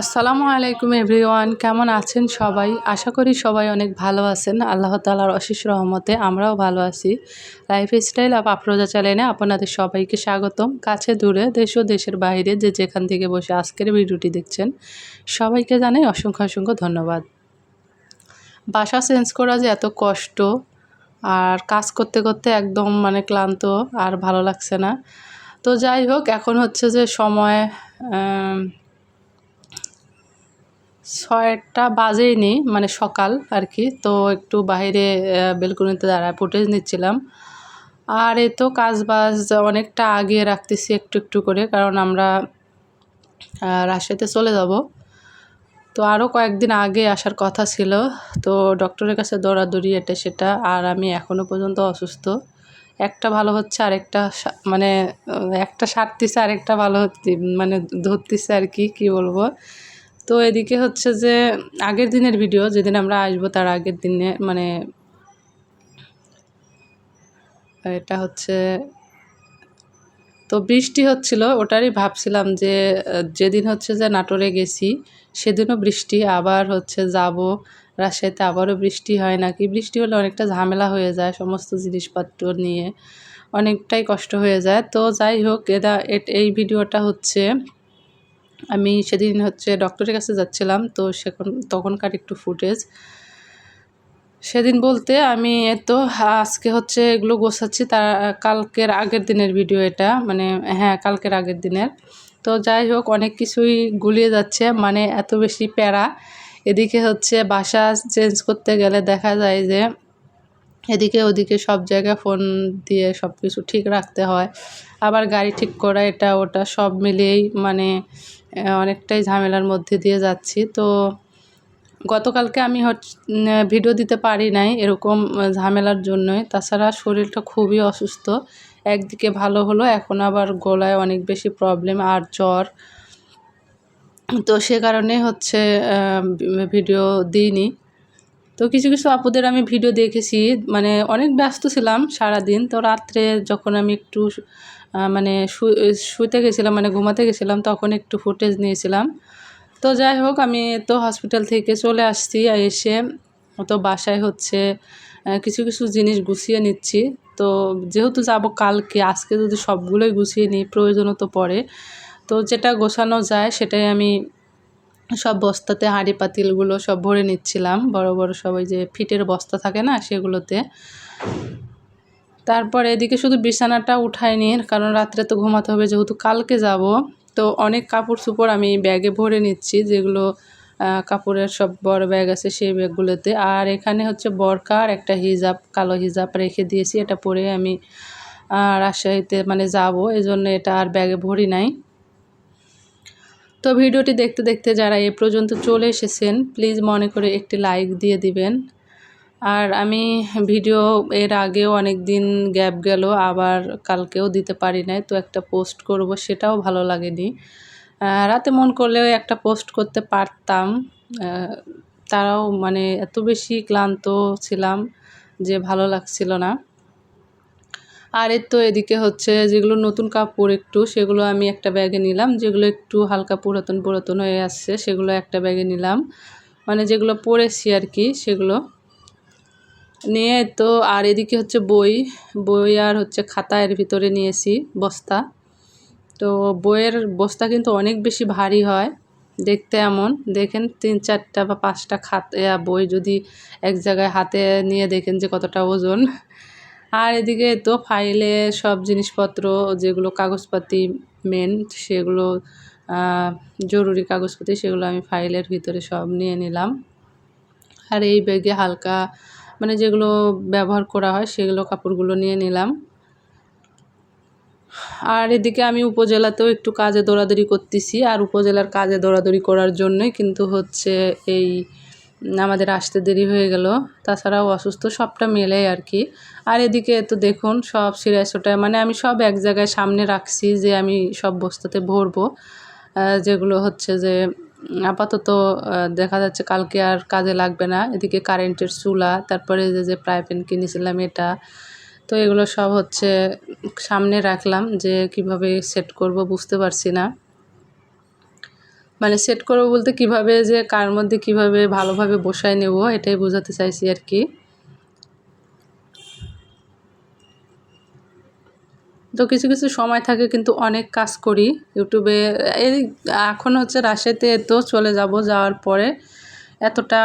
আসসালামু আলাইকুম এভরিওয়ান, কেমন আছেন সবাই? আশা করি সবাই অনেক ভালো আছেন। আল্লাহ তালার অশেষ রহমতে আমরাও ভালো আছি। লাইফ স্টাইল আপ আপ্রোজা চ্যানেলে আপনাদের সবাইকে স্বাগতম। কাছে দূরে দেশ ও দেশের বাইরে যে যেখান থেকে বসে আজকের ভিডিওটি দেখছেন, সবাইকে জানাই অসংখ্য অসংখ্য ধন্যবাদ। বাসা চেঞ্জ করা যে এত কষ্ট আর কাজ করতে করতে একদম মানে ক্লান্ত আর ভালো লাগছে না। তো যাই হোক, এখন হচ্ছে যে সময় ছয়টা বাজেইনি মানে সকাল আর কি তো একটু বাইরে বেলকুনিতে দাঁড়ায় ফুটেজ নিচ্ছিলাম। আর এ তো কাজ বাজ অনেকটা আগে রাখতেছি একটু একটু করে, কারণ আমরা রাজশাহীতে চলে যাব। তো আরও কয়েকদিন আগে আসার কথা ছিল, তো ডক্টরের কাছে দৌড়াদৌড়ি এটা সেটা, আর আমি এখনও পর্যন্ত অসুস্থ। একটা ভালো হচ্ছে, আরেকটা মানে একটা সারতেছে, আরেকটা ভালো মানে ধরতেছে আর কি কী বলব? তো এদিকে হচ্ছে যে আগের দিনের ভিডিও যেদিন আমরা আসব তার আগের দিনে মানে এটা হচ্ছে, তো বৃষ্টি হচ্ছিল, ওটারই ভাবছিলাম যে, যেদিন হচ্ছে যে নাটোরে গেছি, সেদিনও বৃষ্টি, আবার হচ্ছে যাব রাজশাহীতে, আবারও বৃষ্টি হয় নাকি? বৃষ্টি হলে অনেকটা ঝামেলা হয়ে যায় সমস্ত জিনিসপত্র নিয়ে, অনেকটাই কষ্ট হয়ে যায়। তো যাই হোক এটা, এই ভিডিওটা হচ্ছে আমি সেদিন হচ্ছে ডক্টরের কাছে যাচ্ছিলাম, তো সেখন, তখনকার একটু ফুটেজ সেদিন বলতে আমি তো আজকে হচ্ছে এগুলো গোছাচ্ছি তার কালকের আগের দিনের ভিডিও এটা মানে হ্যাঁ কালকের আগের দিনের। তো যাই হোক, অনেক কিছুই গুলিয়ে যাচ্ছে মানে এত বেশি প্যারা। এদিকে হচ্ছে বাসা চেঞ্জ করতে গেলে দেখা যায় যে এদিকে ওদিকে সব জায়গায় ফোন দিয়ে সব কিছু ঠিক রাখতে হয়। আবার গাড়ি ঠিক করা, এটা, ওটা সব মিলিয়েই মানে অনেকটাই ঝামেলার মধ্যে দিয়ে যাচ্ছি। তো গতকালকে আমি হচ্ছে ভিডিও দিতে পারি নাই এরকম ঝামেলার জন্যই। তাছাড়া শরীরটা খুবই অসুস্থ। একদিকে ভালো হলো, এখন আবার গলায় অনেক বেশি প্রবলেম আর জ্বর। তো সে কারণে হচ্ছে ভিডিও দিইনি। তো কিছু কিছু আপুদের আমি ভিডিও দেখেছি মানে অনেক ব্যস্ত ছিলাম সারাদিন। তো রাত্রে যখন আমি একটু মানে শুতে গেছিলাম মানে ঘুমাতে গেছিলাম, তখন একটু ফুটেজ নিয়েছিলাম। তো যাই হোক, আমি তো হসপিটাল থেকে চলে আসছি এসে তো বাসায় হচ্ছে কিছু কিছু জিনিস গুছিয়ে নিচ্ছি। তো যেহেতু যাব কালকে, আজকে যদি সবগুলোই গুছিয়ে নিই, প্রয়োজনও তো পড়ে। তো যেটা গোছানো যায়, সেটাই আমি সব বস্তাতে হাঁড়ি পাতিলগুলো সব ভরে নিচ্ছিলাম। বড় বড় সবাই যে ফিটের বস্তা থাকে না, সেগুলোতে। তারপর এদিকে শুধু বিছানাটা উঠায়নি কারণ রাত্রে তো ঘুমাতে হবে, যেহেতু কালকে যাব। তো অনেক কাপড় চোপড় আমি ব্যাগে ভরে নিচ্ছি, যেগুলো কাপড়ের সব বড় ব্যাগ আছে সেই ব্যাগগুলোতে। আর এখানে হচ্ছে বরকার একটা হিজাব, কালো হিজাব রেখে দিয়েছি, এটা পরে আমি রাজশাহীতে মানে যাব। এই জন্য এটা আর ব্যাগে ভরি নাই। তো ভিডিওটি দেখতে দেখতে যারা এ পর্যন্ত চলে এসেছেন প্লিজ মনে করে একটি লাইক দিয়ে দিবেন। আর আমি ভিডিও এর আগেও অনেক দিন গ্যাপ গেল, আবার কালকেও দিতে পারি নাই, তো একটা পোস্ট করব, সেটাও ভালো লাগেনি। রাতে মন করলেও একটা পোস্ট করতে পারতাম। তারাও মানে এত বেশি ক্লান্ত ছিলাম যে ভালো লাগছিল না। আর এর তো এদিকে হচ্ছে যেগুলো নতুন কাপড় একটু, সেগুলো আমি একটা ব্যাগে নিলাম। যেগুলো একটু হালকা পুরাতন পুরাতন হয়ে আসছে, সেগুলো একটা ব্যাগে নিলাম। মানে যেগুলো পরেছি আর কি, সেগুলো। নিয়ে তো আর এদিকে হচ্ছে বই বই আর হচ্ছে খাতা এর ভিতরে নিয়েছি বস্তা। তো বইয়ের বস্তা কিন্তু অনেক বেশি ভারী হয়, দেখতে এমন। দেখেন তিন চারটা বা পাঁচটা খাতা বই যদি এক জায়গায় হাতে নিয়ে দেখেন যে কতটা ওজন। আর এদিকে তো ফাইলে সব জিনিসপত্র, যেগুলো কাগজপাতি মেন সেগুলো জরুরি কাগজপাতি, সেগুলো আমি ফাইলের ভিতরে সব নিয়ে নিলাম। আর এই ব্যাগে হালকা মানে যেগুলো ব্যবহার করা হয়, সেগুলো কাপড়গুলো নিয়ে নিলাম। আর এদিকে আমি উপজেলাতেও একটু কাজে দৌড়াদৌড়ি করতেছি, আর উপজেলার কাজে দৌড়াদৌড়ি করার জন্যই কিন্তু হচ্ছে এই আমাদের আসতে দেরি হয়ে গেল। তাছাড়াও অসুস্থ সবটা মেলে আর কি। আর এদিকে তো দেখুন, সব সিরাইসোটা মানে আমি সব এক জায়গায় সামনে রাখছি যে আমি সব বস্তাতে ভরবো। যেগুলো হচ্ছে যে আপাতত দেখা যাচ্ছে কালকে আর কাজে লাগবে না। এদিকে কারেন্টের চুলা, তারপরে যে যে ফ্রাই প্যান কিনেছিলাম এটা, তো এগুলো সব হচ্ছে সামনে রাখলাম যে কীভাবে সেট করব বুঝতে পারছি না। মানে সেট করব বলতে কীভাবে যে কার মধ্যে কীভাবে ভালোভাবে বসায় নেব, এটাই বোঝাতে চাইছি আর কি। তো কিছু কিছু সময় থাকে কিন্তু অনেক কাজ করি ইউটিউবে। এই এখন হচ্ছে রাশিয়াতে তো চলে যাব, যাওয়ার পরে এতটা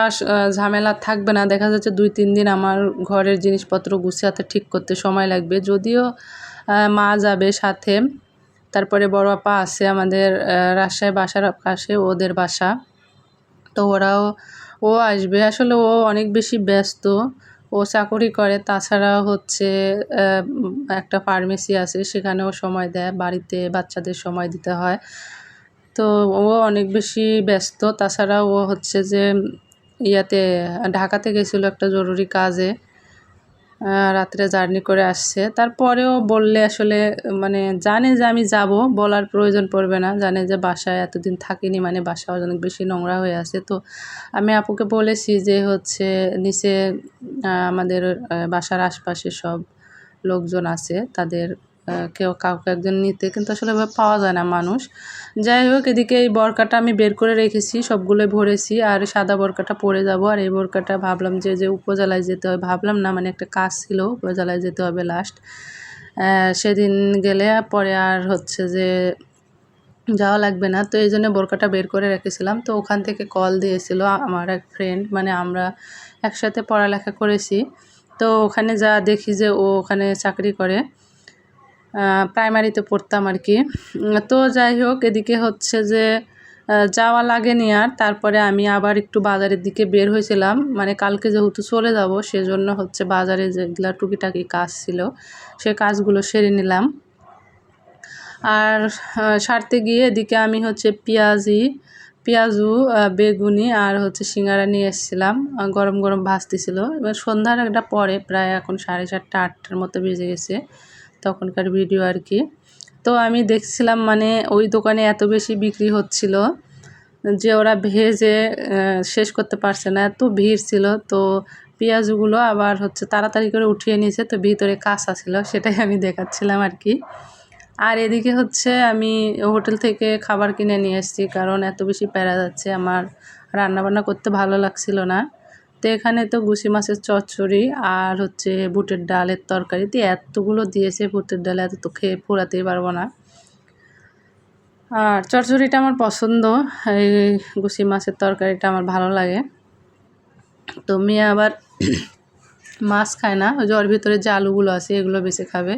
ঝামেলা থাকবে না। দেখা যাচ্ছে দুই তিন দিন আমার ঘরের জিনিসপত্র গুছাতে ঠিক করতে সময় লাগবে। যদিও মা যাবে সাথে তারপরে বড় আপা আছে আমাদের রাজশাহী বাসার পাশে ওদের বাসা। তো ওরাও, ও আসবে। আসলে ও অনেক বেশি ব্যস্ত। ও চাকরি করে। তাছাড়া হচ্ছে একটা ফার্মেসি আছে, সেখানেও সময় দেয়। বাড়িতে বাচ্চাদের সময় দিতে হয়। তো ও অনেক বেশি ব্যস্ত। তাছাড়া ও হচ্ছে যে, ইয়াতে ঢাকাতে গেছিল একটা জরুরি কাজে। রাত্রে জার্নি করে আসছে। তারপরেও বললে আসলে মানে জানে যে আমি যাব, বলার প্রয়োজন পড়বে না। জানে যে বাসায় এতদিন থাকিনি মানে বাসা অনেক বেশি নোংরা হয়ে আছে। তো আমি আপুকে বলেছি যে হচ্ছে, নিচে আমাদের বাসার আশপাশে সব লোকজন আছে, তাদের কেউ কাউকে একজন নিতে, কিন্তু আসলে পাওয়া যায় না মানুষ। যাই হোক, এদিকে এই বরকাটা আমি বের করে রেখেছি সবগুলো ভরেছি, আর সাদা বরকাটা পরে যাব। আর এই বরকাটা ভাবলাম যে যে উপজেলায় যেতে হয় ভাবলাম না মানে একটা কাজ ছিল উপজেলায় যেতে হবে লাস্ট সেদিন গেলে পরে আর হচ্ছে যে যাওয়া লাগবে না, তো এই জন্য বোরকাটা বের করে রেখেছিলাম। তো ওখান থেকে কল দিয়েছিল আমার এক ফ্রেন্ড মানে আমরা একসাথে পড়ালেখা করেছি। তো ওখানে যা দেখি যে ও ওখানে চাকরি করে। প্রাইমারিতে পড়তাম আর কি। তো যাই হোক, এদিকে হচ্ছে যে যাওয়া লাগেনি আর। তারপরে আমি আবার একটু বাজারের দিকে বের হয়েছিলাম। মানে কালকে যেহেতু চলে যাব, সেজন্য হচ্ছে বাজারে যেগুলা টুকিটাকি কাজ ছিল, সে কাজগুলো সেরে নিলাম। আর সারতে গিয়ে এদিকে আমি হচ্ছে পেঁয়াজি, পেঁয়াজু বেগুনি আর হচ্ছে সিঙ্গারা নিয়ে এসেছিলাম। গরম গরম ভাজতেছিল। এবার সন্ধ্যার একটা পরে প্রায় এখন সাড়ে চারটা, আটটার মতো বেজে গেছে। তখনকার ভিডিও আর কি। তো আমি দেখছিলাম মানে ওই দোকানে এত বেশি বিক্রি হচ্ছিল যে ওরা ভেজে শেষ করতে পারছে না। এত ভিড় ছিল। তো পেঁয়াজগুলো আবার হচ্ছে তাড়াতাড়ি করে উঠিয়ে নিয়েছে। তো ভিতরে কাঁচা ছিল, সেটাই আমি দেখাচ্ছিলাম আর কি। আর এদিকে হচ্ছে আমি হোটেল থেকে খাবার কিনে নিয়ে এসেছি, কারণ এত বেশি প্যারা যাচ্ছে। আমার রান্নাবান্না করতে ভালো লাগছিল না। তো এখানে তো গুছি মাছের চচ্চড়ি আর হচ্ছে বুটের ডালের তরকারি। দিয়ে এতগুলো দিয়েছে বুটের ডাল, এত তো খেয়ে পোড়াতেই পারব না। আর চচ্চড়িটা আমার পছন্দ। এই গুছি মাছের তরকারিটা আমার ভালো লাগে। তো মেয়ে আবার মাছ খায় না, ওই যে ওর ভিতরে যে আলুগুলো আছে এগুলো বেছে খাবে।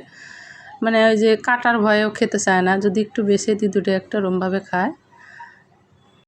মানে ওই যে কাটার ভয়েও খেতে চায় না, যদি একটু বেছে দিই দুটো একটা রমভাবে খায়।